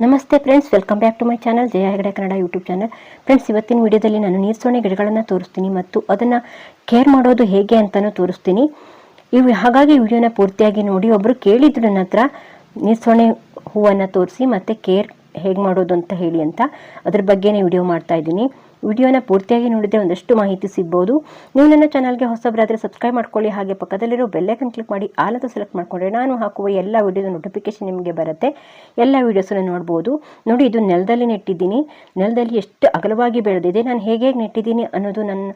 ನಮಸ್ತೆ friends welcome back to my channel Jaya Hegde Kannada YouTube channel friends ಇವತ್ತಿನ ವಿಡಿಯೋದಲ್ಲಿ ನಾನು ನೀರ್ಸೋಣೆ ಗಿಡಗಳನ್ನು ತೋರಿಸ್ತೀನಿ ಮತ್ತು ಅದನ್ನು ಕೇರ್ ಮಾಡೋದು ಹೇಗೆ ಅಂತಲೂ ತೋರಿಸ್ತೀನಿ. ಇವು ಹಾಗಾಗಿ ವಿಡಿಯೋನ ಪೂರ್ತಿಯಾಗಿ ನೋಡಿ ಒಬ್ಬರು ಕೇಳಿದ್ರು ನನ್ನ ಹತ್ರ ನೀರ್ಸೋಣೆ ಹೂವನ್ನು ತೋರಿಸಿ ಮತ್ತು ಕೇರ್ ಹೇಗೆ ಮಾಡೋದು ಅಂತ ಹೇಳಿ ಅಂತ. ಅದ್ರ ಬಗ್ಗೆನೇ ವಿಡಿಯೋ ಮಾಡ್ತಾ ಇದ್ದೀನಿ. ವಿಡಿಯೋನ ಪೂರ್ತಿಯಾಗಿ ನೋಡಿದರೆ ಒಂದಷ್ಟು ಮಾಹಿತಿ ಸಿಗ್ಬೋದು. ನೀವು ನನ್ನ ಚಾನಲ್ಗೆ ಹೊಸಬರಾದರೆ ಸಬ್ಸ್ಕ್ರೈಬ್ ಮಾಡ್ಕೊಳ್ಳಿ. ಹಾಗೆ ಪಕ್ಕದಲ್ಲಿರೋ ಬೆಲ್ಲೈಕನ್ ಕ್ಲಿಕ್ ಮಾಡಿ ಆಲದ ಸೆಲೆಕ್ಟ್ ಮಾಡಿಕೊಂಡ್ರೆ ನಾನು ಹಾಕುವ ಎಲ್ಲ ವಿಡಿಯೋದ ನೋಟಿಫಿಕೇಶನ್ ನಿಮಗೆ ಬರುತ್ತೆ. ಎಲ್ಲ ವೀಡಿಯೋಸನ್ನು ನೋಡ್ಬೋದು. ನೋಡಿ, ಇದು ನೆಲದಲ್ಲಿ ನೆಟ್ಟಿದ್ದೀನಿ. ನೆಲದಲ್ಲಿ ಎಷ್ಟು ಅಗಲವಾಗಿ ಬೆಳೆದಿದೆ, ನಾನು ಹೇಗೆ ನೆಟ್ಟಿದ್ದೀನಿ ಅನ್ನೋದು ನನ್ನ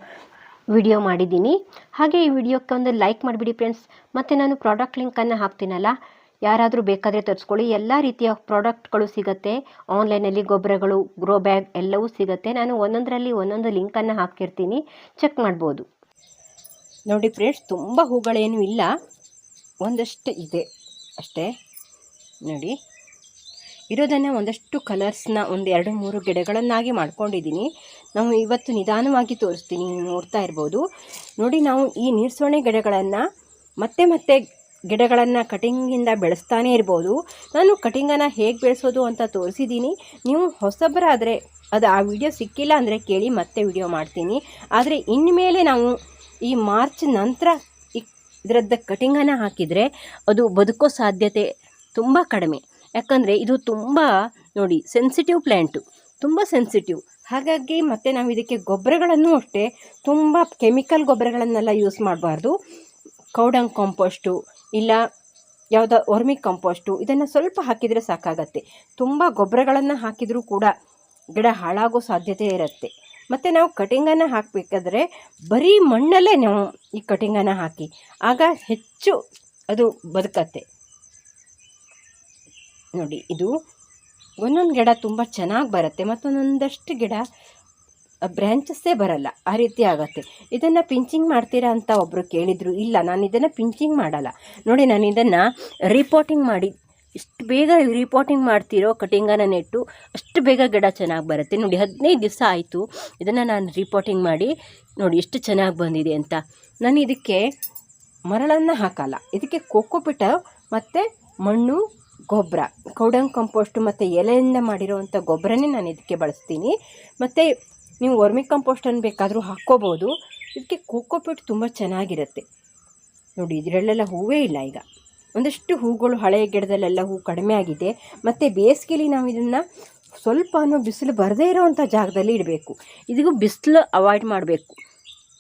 ವಿಡಿಯೋ ಮಾಡಿದ್ದೀನಿ. ಹಾಗೆ ಈ ವಿಡಿಯೋಕ್ಕೆ ಒಂದು ಲೈಕ್ ಮಾಡಿಬಿಡಿ ಫ್ರೆಂಡ್ಸ್ ಮತ್ತು ನಾನು ಪ್ರಾಡಕ್ಟ್ ಲಿಂಕನ್ನು ಹಾಕ್ತೀನಲ್ಲ ಯಾರಾದರೂ ಬೇಕಾದರೆ ತರಿಸ್ಕೊಳ್ಳಿ. ಎಲ್ಲ ರೀತಿಯ ಪ್ರಾಡಕ್ಟ್ಗಳು ಸಿಗುತ್ತೆ. ಆನ್ಲೈನಲ್ಲಿ ಗೊಬ್ಬರಗಳು, ಗ್ರೋ ಬ್ಯಾಗ್ ಎಲ್ಲವೂ ಸಿಗುತ್ತೆ. ನಾನು ಒಂದೊಂದರಲ್ಲಿ ಒಂದೊಂದು ಲಿಂಕನ್ನು ಹಾಕಿರ್ತೀನಿ. ಚೆಕ್ ಮಾಡ್ಬೋದು. ನೋಡಿ ಫ್ರೆಂಡ್ಸ್, ತುಂಬ ಹೂಗಳೇನು ಇಲ್ಲ. ಒಂದಷ್ಟು ಇದೆ ಅಷ್ಟೇ. ನೋಡಿ. ಇರೋದನ್ನು ಒಂದಷ್ಟು ಕಲರ್ಸ್ನ ಒಂದು ಎರಡು ಮೂರು ಗಿಡಗಳನ್ನಾಗಿ ಮಾಡ್ಕೊಂಡಿದ್ದೀನಿ. ನಾವು ಇವತ್ತು ನಿಧಾನವಾಗಿ ತೋರಿಸ್ತೀನಿ ನೋಡ್ತಾ ಇರ್ಬೋದು. ನೋಡಿ ನಾವು ಈ ನೀರ್ಸೋಣೆ ಗಿಡಗಳನ್ನು ಮತ್ತೆ ಮತ್ತೆ ಗಿಡಗಳನ್ನು ಕಟಿಂಗಿಂದ ಬೆಳೆಸ್ತಾನೇ ಇರ್ಬೋದು. ನಾನು ಕಟಿಂಗನ್ನು ಹೇಗೆ ಬೆಳೆಸೋದು ಅಂತ ತೋರಿಸಿದ್ದೀನಿ ನೀವು ಹೊಸಬರಾದರೆ ಅದು ಆ ವಿಡಿಯೋ ಸಿಕ್ಕಿಲ್ಲ ಅಂದರೆ ಕೇಳಿ ಮತ್ತೆ ವಿಡಿಯೋ ಮಾಡ್ತೀನಿ. ಆದರೆ ಇನ್ಮೇಲೆ ನಾವು ಈ ಮಾರ್ಚ್ ನಂತರ ಇದರದ್ದು ಕಟಿಂಗನ್ನು ಹಾಕಿದರೆ ಅದು ಬದುಕೋ ಸಾಧ್ಯತೆ ತುಂಬ ಕಡಿಮೆ. ಯಾಕಂದರೆ ಇದು ತುಂಬ ನೋಡಿ ಸೆನ್ಸಿಟಿವ್ ಪ್ಲ್ಯಾಂಟು ತುಂಬ ಸೆನ್ಸಿಟಿವ್ ಹಾಗಾಗಿ ಮತ್ತು ನಾವು ಇದಕ್ಕೆ ಗೊಬ್ಬರಗಳನ್ನು ಅಷ್ಟೇ ತುಂಬ ಕೆಮಿಕಲ್ ಗೊಬ್ಬರಗಳನ್ನೆಲ್ಲ ಯೂಸ್ ಮಾಡಬಾರ್ದು. ಕೌಡಂಗ್ ಕಾಂಪೋಸ್ಟು ಇಲ್ಲ, ಯಾವುದೋ ವರ್ಮಿ ಕಂಪೋಸ್ಟು, ಇದನ್ನು ಸ್ವಲ್ಪ ಹಾಕಿದರೆ ಸಾಕಾಗತ್ತೆ. ತುಂಬ ಗೊಬ್ಬರಗಳನ್ನು ಹಾಕಿದರೂ ಕೂಡ ಗಿಡ ಹಾಳಾಗೋ ಸಾಧ್ಯತೆ ಇರುತ್ತೆ. ಮತ್ತು ನಾವು ಕಟಿಂಗನ್ನು ಹಾಕಬೇಕಾದ್ರೆ ಬರೀ ಮಣ್ಣಲ್ಲೇ ನಾವು ಈ ಕಟಿಂಗನ್ನು ಹಾಕಿ, ಆಗ ಹೆಚ್ಚು ಅದು ಬದುಕತ್ತೆ. ನೋಡಿ, ಇದು ಒಂದೊಂದು ಗಿಡ ತುಂಬ ಚೆನ್ನಾಗಿ ಬರುತ್ತೆ, ಮತ್ತೊಂದೊಂದಷ್ಟು ಗಿಡ ಬ್ರ್ಯಾಂಚಸ್ಸೇ ಬರಲ್ಲ. ಆ ರೀತಿ ಆಗುತ್ತೆ. ಇದನ್ನು ಪಿಂಚಿಂಗ್ ಮಾಡ್ತೀರಾ ಅಂತ ಒಬ್ಬರು ಕೇಳಿದರು. ಇಲ್ಲ, ನಾನು ಇದನ್ನು ಪಿಂಚಿಂಗ್ ಮಾಡಲ್ಲ. ನೋಡಿ, ನಾನು ಇದನ್ನು ರಿಪೋರ್ಟಿಂಗ್ ಮಾಡಿ, ಇಷ್ಟು ಬೇಗ ರಿಪೋರ್ಟಿಂಗ್ ಮಾಡ್ತಿರೋ ಕಟಿಂಗನ್ನು ನೆಟ್ಟು ಅಷ್ಟು ಬೇಗ ಗಿಡ ಚೆನ್ನಾಗಿ ಬರುತ್ತೆ. ನೋಡಿ, ಹದಿನೈದು ದಿವಸ ಆಯಿತು. ಇದನ್ನು ನಾನು ರಿಪೋರ್ಟಿಂಗ್ ಮಾಡಿ, ನೋಡಿ ಎಷ್ಟು ಚೆನ್ನಾಗಿ ಬಂದಿದೆ ಅಂತ. ನಾನು ಇದಕ್ಕೆ ಮರಳನ್ನು ಹಾಕಲ್ಲ. ಇದಕ್ಕೆ ಕೋಕೋಪಿಟ ಮತ್ತು ಮಣ್ಣು, ಗೊಬ್ಬರ, ಕೌಡಂಗ್ ಕಂಪೋಸ್ಟು ಮತ್ತು ಎಲೆಯಿಂದ ಮಾಡಿರೋವಂಥ ಗೊಬ್ಬರನೇ ನಾನು ಇದಕ್ಕೆ ಬಳಸ್ತೀನಿ. ಮತ್ತು ನೀವು ವರ್ಮಿ ಕಂಪೋಸ್ಟನ್ನು ಬೇಕಾದರೂ ಹಾಕ್ಕೋಬೋದು. ಇದಕ್ಕೆ ಕೋಕೋಪೀಟ್ ತುಂಬ ಚೆನ್ನಾಗಿರುತ್ತೆ. ನೋಡಿ, ಇದರಲ್ಲೆಲ್ಲ ಹೂವೇ ಇಲ್ಲ ಈಗ. ಒಂದಷ್ಟು ಹೂಗಳು ಹಳೆಯ ಗಿಡದಲ್ಲೆಲ್ಲ ಹೂ ಕಡಿಮೆ ಆಗಿದೆ. ಮತ್ತು ಬೇಸಿಗೆಲಿ ನಾವು ಇದನ್ನು ಸ್ವಲ್ಪ ಬಿಸಿಲು ಬರದೇ ಇರೋವಂಥ ಜಾಗದಲ್ಲಿ ಇಡಬೇಕು. ಇದಿಗೂ ಬಿಸಿಲು ಅವಾಯ್ಡ್ ಮಾಡಬೇಕು.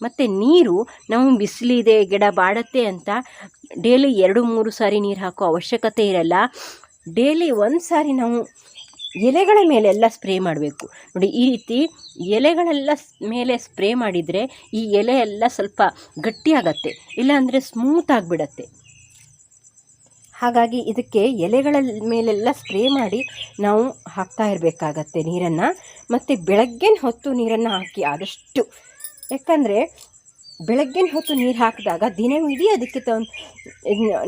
ಮತ್ತು ನೀರು, ನಾವು ಬಿಸಿಲಿದೆ, ಗಿಡ ಬಾಡತ್ತೆ ಅಂತ ಡೈಲಿ ಎರಡು ಮೂರು ಸಾರಿ ನೀರು ಹಾಕೋ ಅವಶ್ಯಕತೆ ಇರಲ್ಲ. ಡೈಲಿ ಒಂದು ಸಾರಿ ನಾವು ಎಲೆಗಳ ಮೇಲೆಲ್ಲ ಸ್ಪ್ರೇ ಮಾಡಬೇಕು. ನೋಡಿ, ಈ ರೀತಿ ಎಲೆಗಳೆಲ್ಲ ಮೇಲೆ ಸ್ಪ್ರೇ ಮಾಡಿದರೆ ಈ ಎಲೆ ಎಲ್ಲ ಸ್ವಲ್ಪ ಗಟ್ಟಿಯಾಗತ್ತೆ, ಇಲ್ಲಾಂದರೆ ಸ್ಮೂತ್ ಆಗಿಬಿಡತ್ತೆ. ಹಾಗಾಗಿ ಇದಕ್ಕೆ ಎಲೆಗಳ ಮೇಲೆಲ್ಲ ಸ್ಪ್ರೇ ಮಾಡಿ ನಾವು ಹಾಕ್ತಾ ಇರಬೇಕಾಗತ್ತೆ ನೀರನ್ನು. ಮತ್ತು ಬೆಳಗ್ಗಿನ ಹೊತ್ತು ನೀರನ್ನು ಹಾಕಿ ಆದಷ್ಟು. ಯಾಕಂದರೆ ಬೆಳಗ್ಗಿನ ಹೊತ್ತು ನೀರು ಹಾಕಿದಾಗ ದಿನವಿಡೀ ಅದಕ್ಕೆ ತ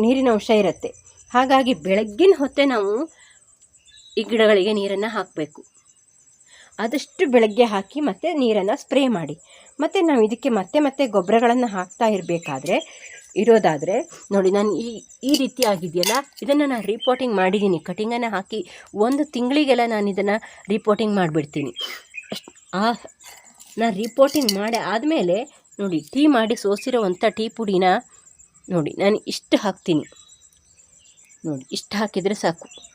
ನೀರಿನ ಅಂಶ ಇರುತ್ತೆ. ಹಾಗಾಗಿ ಬೆಳಗ್ಗಿನ ಹೊತ್ತೆ ನಾವು ಈ ಗಿಡಗಳಿಗೆ ನೀರನ್ನು ಹಾಕಬೇಕು. ಆದಷ್ಟು ಬೆಳಗ್ಗೆ ಹಾಕಿ ಮತ್ತೆ ನೀರನ್ನು ಸ್ಪ್ರೇ ಮಾಡಿ. ಮತ್ತು ನಾವು ಇದಕ್ಕೆ ಮತ್ತೆ ಮತ್ತೆ ಗೊಬ್ಬರಗಳನ್ನು ಹಾಕ್ತಾ ಇರಬೇಕಾದ್ರೆ, ಇರೋದಾದರೆ, ನೋಡಿ ನಾನು ಈ ಈ ರೀತಿ ಆಗಿದೆಯಲ್ಲ, ಇದನ್ನು ನಾನು ರಿಪೋರ್ಟಿಂಗ್ ಮಾಡಿದ್ದೀನಿ ಕಟಿಂಗನ್ನು ಹಾಕಿ ಒಂದು ತಿಂಗಳಿಗೆಲ್ಲ ನಾನು ಇದನ್ನು ರಿಪೋರ್ಟಿಂಗ್ ಮಾಡಿಬಿಡ್ತೀನಿ. ಆ, ನಾನು ರಿಪೋರ್ಟಿಂಗ್ ಮಾಡಿ ಆದಮೇಲೆ, ನೋಡಿ ಟೀ ಮಾಡಿ ಸೋಸಿರೋವಂಥ ಟೀ ಪುಡಿನ, ನೋಡಿ ನಾನು ಇಷ್ಟು ಹಾಕ್ತೀನಿ. ನೋಡಿ ಇಷ್ಟು ಹಾಕಿದರೆ ಸಾಕು.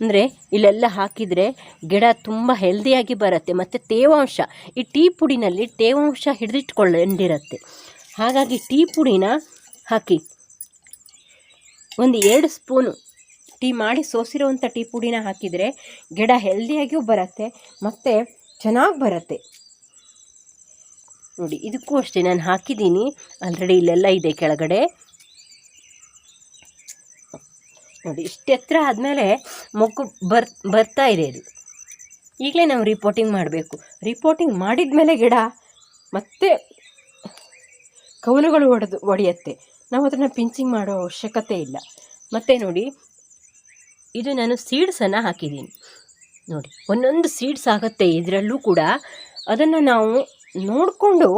ಅಂದರೆ ಇಲ್ಲೆಲ್ಲ ಹಾಕಿದರೆ ಗಿಡ ತುಂಬ ಹೆಲ್ದಿಯಾಗಿ ಬರುತ್ತೆ, ಮತ್ತು ತೇವಾಂಶ. ಈ ಟೀ ಪುಡಿನಲ್ಲಿ ತೇವಾಂಶ ಹಿಡಿದಿಟ್ಕೊಂಡಿರುತ್ತೆ. ಹಾಗಾಗಿ ಟೀ ಪುಡಿನ ಹಾಕಿ. ಒಂದು ಎರಡು ಸ್ಪೂನು ಟೀ ಮಾಡಿ ಸೋಸಿರುವಂಥ ಟೀ ಪುಡಿನ ಹಾಕಿದರೆ ಗಿಡ ಹೆಲ್ದಿಯಾಗಿಯೂ ಬರುತ್ತೆ, ಮತ್ತು ಚೆನ್ನಾಗಿ ಬರುತ್ತೆ. ನೋಡಿ, ಇದಕ್ಕೂ ಅಷ್ಟೇ. ನಾನು ಹಾಕಿದ್ದೀನಿ. ಆಲ್ರೆಡಿ ಇಲ್ಲೆಲ್ಲ ಇದೆ ಕೆಳಗಡೆ. ನೋಡಿ ಇಷ್ಟು ಎತ್ತರ ಆದಮೇಲೆ ಮೊಗ್ಗು ಬರ್, ಬರ್ತಾ ಇದೆ ಇದು. ಈಗಲೇ ನಾವು ರಿಪೋರ್ಟಿಂಗ್ ಮಾಡಬೇಕು. ರಿಪೋರ್ಟಿಂಗ್ ಮಾಡಿದ ಮೇಲೆ ಗಿಡ ಮತ್ತೆ ಕವಲುಗಳು ಒಡೆದು, ಒಡೆಯುತ್ತೆ. ನಾವು ಅದನ್ನು ಪಿಂಚಿಂಗ್ ಮಾಡೋ ಅವಶ್ಯಕತೆ ಇಲ್ಲ. ಮತ್ತು ನೋಡಿ, ಇದು ನಾನು ಸೀಡ್ಸನ್ನು ಹಾಕಿದ್ದೀನಿ. ನೋಡಿ, ಒಂದೊಂದು ಸೀಡ್ಸ್ ಆಗುತ್ತೆ ಇದರಲ್ಲೂ ಕೂಡ ಅದನ್ನು ನಾವು ನೋಡಿಕೊಂಡು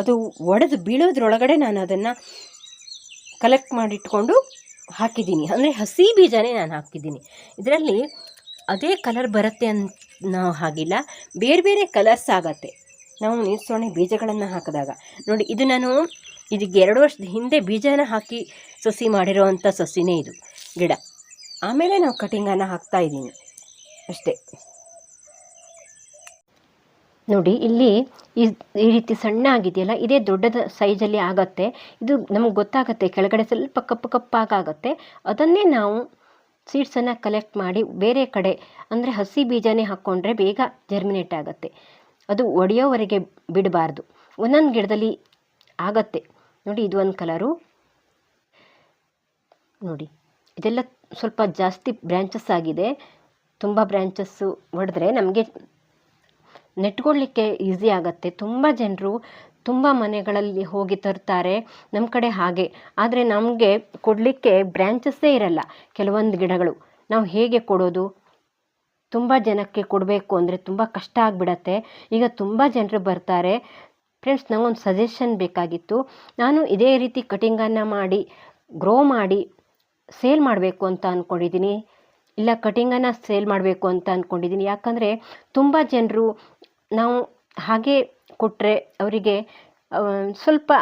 ಅದು ಒಡೆದು ಬೀಳೋದ್ರೊಳಗಡೆ ನಾನು ಅದನ್ನು ಕಲೆಕ್ಟ್ ಮಾಡಿಟ್ಕೊಂಡು ಹಾಕಿದ್ದೀನಿ. ಅಂದರೆ ಹಸಿ ಬೀಜನೇ ನಾನು ಹಾಕಿದ್ದೀನಿ. ಇದರಲ್ಲಿ ಅದೇ ಕಲರ್ ಬರುತ್ತೆ ಅನ್ನೋ ಹಾಗಿಲ್ಲ. ಬೇರೆ ಬೇರೆ ಕಲರ್ಸ್ ಆಗತ್ತೆ. ನಾವು ನೀರ್ಸೋಣೆ ಬೀಜಗಳನ್ನು ಹಾಕಿದಾಗ. ನೋಡಿ, ಇದು ನಾನು ಇದಕ್ಕೆ ಎರಡು ವರ್ಷದ ಹಿಂದೆ ಬೀಜನ ಹಾಕಿ ಸಸಿ ಮಾಡಿರೋವಂಥ ಸಸಿನೇ ಇದು ಗಿಡ. ಆಮೇಲೆ ನಾವು ಕಟಿಂಗನ್ನು ಹಾಕ್ತಾ ಇದ್ದೀನಿ. ಅಷ್ಟೇ. ನೋಡಿ, ಇಲ್ಲಿ ಈ ಈ ರೀತಿ ಸಣ್ಣ ಆಗಿದೆಯಲ್ಲ ಇದೇ ದೊಡ್ಡದ ಸೈಜಲ್ಲಿ ಆಗತ್ತೆ. ಇದು ನಮಗೆ ಗೊತ್ತಾಗತ್ತೆ, ಕೆಳಗಡೆ ಸ್ವಲ್ಪ ಕಪ್ಪು ಕಪ್ಪಾಗತ್ತೆ ಅದನ್ನೇ ನಾವು ಸೀಡ್ಸನ್ನು ಕಲೆಕ್ಟ್ ಮಾಡಿ ಬೇರೆ ಕಡೆ, ಅಂದರೆ ಹಸಿ ಬೀಜನೇ ಹಾಕ್ಕೊಂಡ್ರೆ ಬೇಗ ಜರ್ಮಿನೇಟ್ ಆಗುತ್ತೆ. ಅದು ಒಡೆಯೋವರೆಗೆ ಬಿಡಬಾರ್ದು. ಒಂದೊಂದು ಗಿಡದಲ್ಲಿ ಆಗತ್ತೆ. ನೋಡಿ, ಇದು ಒಂದು ಕಲರು ನೋಡಿ, ಇದೆಲ್ಲ ಸ್ವಲ್ಪ ಜಾಸ್ತಿ ಬ್ರ್ಯಾಂಚಸ್ ಆಗಿದೆ. ತುಂಬ ಬ್ರ್ಯಾಂಚಸ್ಸು ಒಡೆದ್ರೆ ನಮಗೆ ನೆಟ್ಕೊಳ್ಳಿಕ್ಕೆ ಈಸಿ ಆಗುತ್ತೆ. ತುಂಬ ಜನರು ತುಂಬ ಮನೆಗಳಲ್ಲಿ ಹೋಗಿ ತರ್ತಾರೆ ನಮ್ಮ ಕಡೆ ಹಾಗೆ. ಆದರೆ ನಮಗೆ ಕೊಡಲಿಕ್ಕೆ ಬ್ರ್ಯಾಂಚಸ್ಸೇ ಇರಲ್ಲ. ಕೆಲವೊಂದು ಗಿಡಗಳು. ನಾವು ಹೇಗೆ ಕೊಡೋದು? ತುಂಬ ಜನಕ್ಕೆ ಕೊಡಬೇಕು ಅಂದರೆ ತುಂಬ ಕಷ್ಟ ಆಗಿಬಿಡತ್ತೆ. ಈಗ ತುಂಬ ಜನರು ಬರ್ತಾರೆ. ಫ್ರೆಂಡ್ಸ್ ನನಗೊಂದು ಸಜೆಷನ್ ಬೇಕಾಗಿತ್ತು. ನಾನು ಇದೇ ರೀತಿ ಕಟಿಂಗನ್ನು ಮಾಡಿ ಗ್ರೋ ಮಾಡಿ ಸೇಲ್ ಮಾಡಬೇಕು ಅಂತ ಅಂದ್ಕೊಂಡಿದ್ದೀನಿ ಇಲ್ಲ ಕಟಿಂಗನ್ನು ಸೇಲ್ ಮಾಡಬೇಕು ಅಂತ ಅಂದ್ಕೊಂಡಿದ್ದೀನಿ ಯಾಕಂದರೆ ತುಂಬ ಜನರು ನಾವು ಹಾಗೆ ಕೊಟ್ಟರೆ ಅವರಿಗೆ ಸ್ವಲ್ಪ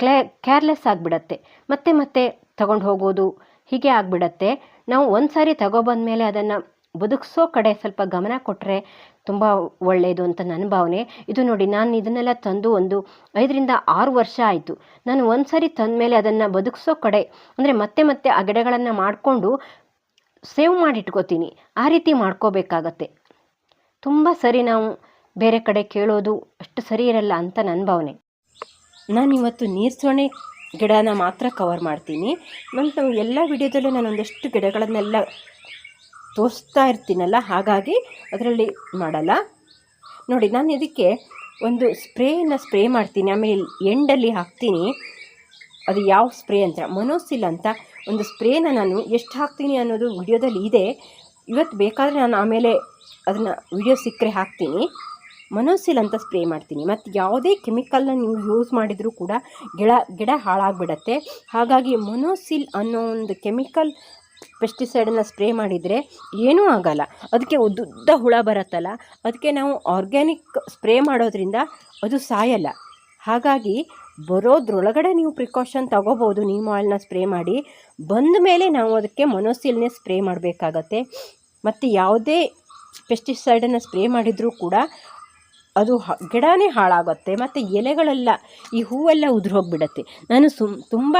ಕ್ಲೇ ಕೇರ್ಲೆಸ್ ಆಗಿಬಿಡತ್ತೆ. ಮತ್ತೆ ಮತ್ತೆ ತಗೊಂಡು ಹೋಗೋದು ಹೀಗೆ ಆಗಿಬಿಡತ್ತೆ. ನಾವು ಒಂದು ಸಾರಿ ತಗೊಬಂದಮೇಲೆ ಅದನ್ನು ಬದುಕಿಸೋ ಕಡೆ ಸ್ವಲ್ಪ ಗಮನ ಕೊಟ್ಟರೆ ತುಂಬ ಒಳ್ಳೆಯದು ಅಂತ ನನ್ನ ಭಾವನೆ. ಇದು ನೋಡಿ ನಾನು ಇದನ್ನೆಲ್ಲ ತಂದು ಒಂದು ಐದರಿಂದ ಆರು ವರ್ಷ ಆಯಿತು. ನಾನು ಒಂದು ಸಾರಿ ತಂದ ಮೇಲೆ ಅದನ್ನು ಬದುಕಿಸೋ ಕಡೆ, ಅಂದರೆ ಮತ್ತೆ ಮತ್ತೆ ಆ ಗಿಡಗಳನ್ನು ಮಾಡಿಕೊಂಡು ಸೇವ್ ಮಾಡಿಟ್ಕೋತೀನಿ. ಆ ರೀತಿ ಮಾಡ್ಕೋಬೇಕಾಗತ್ತೆ. ತುಂಬ ಸರಿ ನಾವು ಬೇರೆ ಕಡೆ ಕೇಳೋದು ಅಷ್ಟು ಸರಿ ಇರಲ್ಲ ಅಂತ ನನ್ನ ಭಾವನೆ. ನಾನಿವತ್ತು ನೀರ್ಸೋಣೆ ಗಿಡನ ಮಾತ್ರ ಕವರ್ ಮಾಡ್ತೀನಿ. ಮತ್ತು ಎಲ್ಲ ವಿಡಿಯೋದಲ್ಲೂ ನಾನು ಒಂದಷ್ಟು ಗಿಡಗಳನ್ನೆಲ್ಲ ತೋರಿಸ್ತಾ ಇರ್ತೀನಲ್ಲ, ಹಾಗಾಗಿ ಅದರಲ್ಲಿ ಮಾಡಲ್ಲ. ನೋಡಿ, ನಾನು ಇದಕ್ಕೆ ಒಂದು ಸ್ಪ್ರೇನ ಸ್ಪ್ರೇ ಮಾಡ್ತೀನಿ. ಆಮೇಲೆ ಎಂಡಲ್ಲಿ ಹಾಕ್ತೀನಿ. ಅದು ಯಾವ ಸ್ಪ್ರೇ ಅಂತ, ಮನೋಸಿಲ್ ಅಂತ ಒಂದು ಸ್ಪ್ರೇನ ನಾನು ಎಷ್ಟು ಹಾಕ್ತೀನಿ ಅನ್ನೋದು ವಿಡಿಯೋದಲ್ಲಿ ಇದೆ. ಇವತ್ತು ಬೇಕಾದರೆ ನಾನು ಆಮೇಲೆ ಅದನ್ನು ವಿಡಿಯೋ ಸಿಕ್ಕರೆ ಹಾಕ್ತೀನಿ. ಮೊನೋಸಿಲ್ ಅಂತ ಸ್ಪ್ರೇ ಮಾಡ್ತೀನಿ. ಮತ್ತು ಯಾವುದೇ ಕೆಮಿಕಲ್ನ ನೀವು ಯೂಸ್ ಮಾಡಿದರೂ ಕೂಡ ಗಿಡ ಗಿಡ ಹಾಳಾಗಿಬಿಡತ್ತೆ. ಹಾಗಾಗಿ ಮನೋಸಿಲ್ ಅನ್ನೋ ಒಂದು ಕೆಮಿಕಲ್ ಪೆಸ್ಟಿಸೈಡನ್ನು ಸ್ಪ್ರೇ ಮಾಡಿದರೆ ಏನೂ ಆಗಲ್ಲ. ಅದಕ್ಕೆ ಉದ್ದುದ್ದ ಹುಳ ಬರುತ್ತಲ್ಲ, ಅದಕ್ಕೆ ನಾವು ಆರ್ಗ್ಯಾನಿಕ್ ಸ್ಪ್ರೇ ಮಾಡೋದ್ರಿಂದ ಅದು ಸಾಯಲ್ಲ. ಹಾಗಾಗಿ ಬರೋದ್ರೊಳಗಡೆ ನೀವು ಪ್ರಿಕಾಷನ್ ತಗೋಬೋದು, ನೀಮ್ ಆಯಿಲ್ನ ಸ್ಪ್ರೇ ಮಾಡಿ. ಬಂದ ಮೇಲೆ ನಾವು ಅದಕ್ಕೆ ಮೊನೋಸಿಲ್ನೇ ಸ್ಪ್ರೇ ಮಾಡಬೇಕಾಗತ್ತೆ. ಮತ್ತು ಯಾವುದೇ ಪೆಸ್ಟಿಸೈಡನ್ನು ಸ್ಪ್ರೇ ಮಾಡಿದರೂ ಕೂಡ ಅದು ಹ, ಗಿಡನೇ ಹಾಳಾಗುತ್ತೆ, ಮತ್ತು ಎಲೆಗಳೆಲ್ಲ ಈ ಹೂವೆಲ್ಲ ಉದುರು ಹೋಗಿಬಿಡತ್ತೆ ನಾನು ಸುಮ್ ತುಂಬ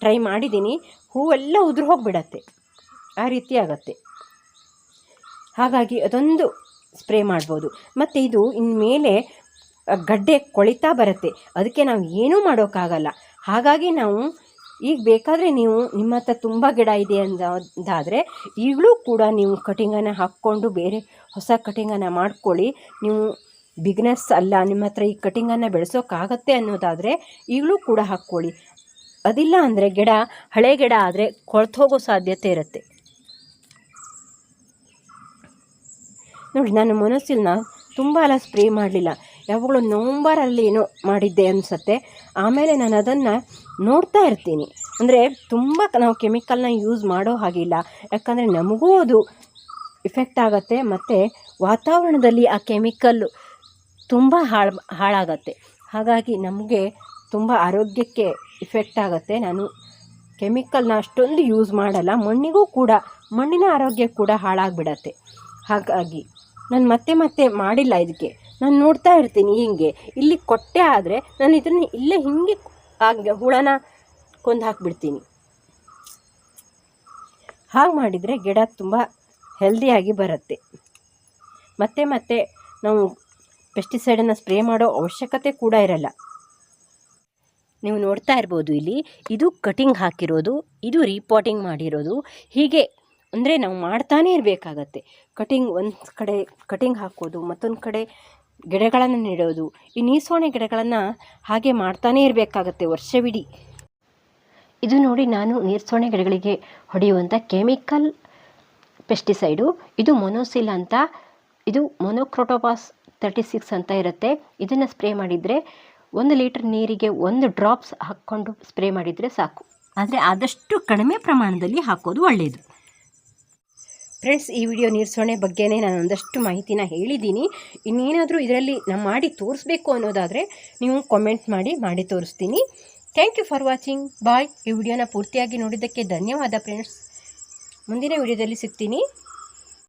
ಟ್ರೈ ಮಾಡಿದ್ದೀನಿ, ಹೂವೆಲ್ಲ ಉದುರು ಹೋಗಿಬಿಡತ್ತೆ ಆ ರೀತಿ ಆಗುತ್ತೆ. ಹಾಗಾಗಿ ಅದೊಂದು ಸ್ಪ್ರೇ ಮಾಡ್ಬೋದು. ಮತ್ತು ಇದು ಇನ್ಮೇಲೆ ಗಡ್ಡೆ ಕೊಳಿತಾ ಬರುತ್ತೆ. ಅದಕ್ಕೆ ನಾವು ಏನೂ ಮಾಡೋಕ್ಕಾಗಲ್ಲ. ಹಾಗಾಗಿ ನಾವು ಈಗ ಬೇಕಾದರೆ ನೀವು ನಿಮ್ಮ ಹತ್ರ ತುಂಬ ಗಿಡ ಇದೆ ಅಂದಾದರೆ, ಈಗಲೂ ಕೂಡ ನೀವು ಕಟಿಂಗನ್ನು ಹಾಕ್ಕೊಂಡು ಬೇರೆ ಹೊಸ ಕಟಿಂಗನ್ನು ಮಾಡ್ಕೊಳ್ಳಿ. ನೀವು ಬಿಗ್ನರ್ಸ್ ಅಲ್ಲ, ನಿಮ್ಮ ಹತ್ರ ಈ ಕಟಿಂಗನ್ನು ಬೆಳೆಸೋಕ್ಕಾಗತ್ತೆ ಅನ್ನೋದಾದರೆ ಈಗಲೂ ಕೂಡ ಹಾಕ್ಕೊಳ್ಳಿ. ಅದಿಲ್ಲ ಅಂದರೆ ಗಿಡ, ಹಳೆ ಗಿಡ ಆದರೆ ಕೊಳ್ತೋಗೋ ಸಾಧ್ಯತೆ ಇರುತ್ತೆ. ನೋಡಿ, ನಾನು ಮನಸ್ಸಿನ ತುಂಬ ಎಲ್ಲ ಸ್ಪ್ರೇ ಮಾಡಲಿಲ್ಲ. ಯಾವಾಗಲೂ ನವಂಬರಲ್ಲಿ ಏನೋ ಮಾಡಿದ್ದೆ ಅನಿಸುತ್ತೆ. ಆಮೇಲೆ ನಾನು ಅದನ್ನು ನೋಡ್ತಾ ಇರ್ತೀನಿ. ಅಂದರೆ ತುಂಬ ನಾವು ಕೆಮಿಕಲ್ನ ಯೂಸ್ ಮಾಡೋ ಹಾಗಿಲ್ಲ. ಯಾಕಂದರೆ ನಮಗೂ ಅದು ಇಫೆಕ್ಟ್ ಆಗುತ್ತೆ, ಮತ್ತು ವಾತಾವರಣದಲ್ಲಿ ಆ ಕೆಮಿಕಲ್ಲು ತುಂಬ ಹಾಳು, ಹಾಳಾಗತ್ತೆ. ಹಾಗಾಗಿ ನಮಗೆ ತುಂಬ ಆರೋಗ್ಯಕ್ಕೆ ಇಫೆಕ್ಟ್ ಆಗುತ್ತೆ. ನಾನು ಕೆಮಿಕಲ್ನ ಅಷ್ಟೊಂದು ಯೂಸ್ ಮಾಡಲ್ಲ. ಮಣ್ಣಿಗೂ ಕೂಡ, ಮಣ್ಣಿನ ಆರೋಗ್ಯ ಕೂಡ ಹಾಳಾಗಿಬಿಡತ್ತೆ. ಹಾಗಾಗಿ ನಾನು ಮತ್ತೆ ಮತ್ತೆ ಮಾಡಿಲ್ಲ ಇದಕ್ಕೆ ನಾನು ನೋಡ್ತಾ ಇರ್ತೀನಿ ಹೀಗೆ. ಇಲ್ಲಿ ಕೊಟ್ಟೆ ಆದರೆ ನಾನು ಇದನ್ನು ಇಲ್ಲೇ ಹಿಂಗೆ ಆಗ ಹುಳನ ಕೊಂದು ಹಾಕಿಬಿಡ್ತೀನಿ. ಹಾಗೆ ಮಾಡಿದರೆ ಗಿಡ ತುಂಬ ಹೆಲ್ದಿಯಾಗಿ ಬರುತ್ತೆ. ಮತ್ತೆ ಮತ್ತೆ ನಾವು ಪೆಸ್ಟಿಸೈಡನ್ನು ಸ್ಪ್ರೇ ಮಾಡೋ ಅವಶ್ಯಕತೆ ಕೂಡ ಇರಲ್ಲ. ನೀವು ನೋಡ್ತಾ ಇರ್ಬೋದು ಇಲ್ಲಿ, ಇದು ಕಟಿಂಗ್ ಹಾಕಿರೋದು, ಇದು ರೀಪಾಟಿಂಗ್ ಮಾಡಿರೋದು. ಹೀಗೆ ಅಂದರೆ ನಾವು ಮಾಡ್ತಾನೇ ಇರಬೇಕಾಗತ್ತೆ. ಕಟಿಂಗ್ ಒಂದು ಕಡೆ ಕಟಿಂಗ್ ಹಾಕೋದು, ಮತ್ತೊಂದು ಕಡೆ ಗಿಡಗಳನ್ನು ನೆಡೋದು. ಈ ನೀಸೋಣೆ ಗಿಡಗಳನ್ನು ಹಾಗೆ ಮಾಡ್ತಾನೆ ಇರಬೇಕಾಗತ್ತೆ ವರ್ಷವಿಡೀ. ಇದು ನೋಡಿ ನಾನು ನೀರ್ಸೋಣೆ ಗಿಡಗಳಿಗೆ ಹೊಡೆಯುವಂಥ ಕೆಮಿಕಲ್ ಪೆಸ್ಟಿಸೈಡು ಇದು ಮೊನೋಸಿಲ್ ಅಂತ, ಇದು ಮೊನೋಕ್ರೋಟೋಪಾಸ್ ತರ್ಟಿ ಸಿಕ್ಸ್ ಅಂತ ಇರುತ್ತೆ. ಇದನ್ನು ಸ್ಪ್ರೇ ಮಾಡಿದರೆ ಒಂದು ಲೀಟ್ರ್ ನೀರಿಗೆ ಒಂದು ಡ್ರಾಪ್ಸ್ ಹಾಕ್ಕೊಂಡು ಸ್ಪ್ರೇ ಮಾಡಿದರೆ ಸಾಕು. ಆದರೆ ಆದಷ್ಟು ಕಡಿಮೆ ಪ್ರಮಾಣದಲ್ಲಿ ಹಾಕೋದು ಒಳ್ಳೆಯದು ಫ್ರೆಂಡ್ಸ್, ಈ ವಿಡಿಯೋ ನೀರ್ಸೋಣೆ ಬಗ್ಗೆನೇ ನಾನು ಒಂದಷ್ಟು ಮಾಹಿತಿನ ಹೇಳಿದ್ದೀನಿ. ಇನ್ನೇನಾದರೂ ಇದರಲ್ಲಿ ನಾನು ಮಾಡಿ ತೋರಿಸ್ಬೇಕು ಅನ್ನೋದಾದರೆ ನೀವು ಕಾಮೆಂಟ್ ಮಾಡಿ ಮಾಡಿ ತೋರಿಸ್ತೀನಿ. Thank you for watching bye ಈ ವಿಡಿಯೋನ ಪೂರ್ತಿಯಾಗಿ ನೋಡಿದ್ದಕ್ಕೆ ಧನ್ಯವಾದ ಫ್ರೆಂಡ್ಸ್ ಮುಂದಿನ ವಿಡಿಯೋದಲ್ಲಿ ಸಿಗ್ತೀನಿ.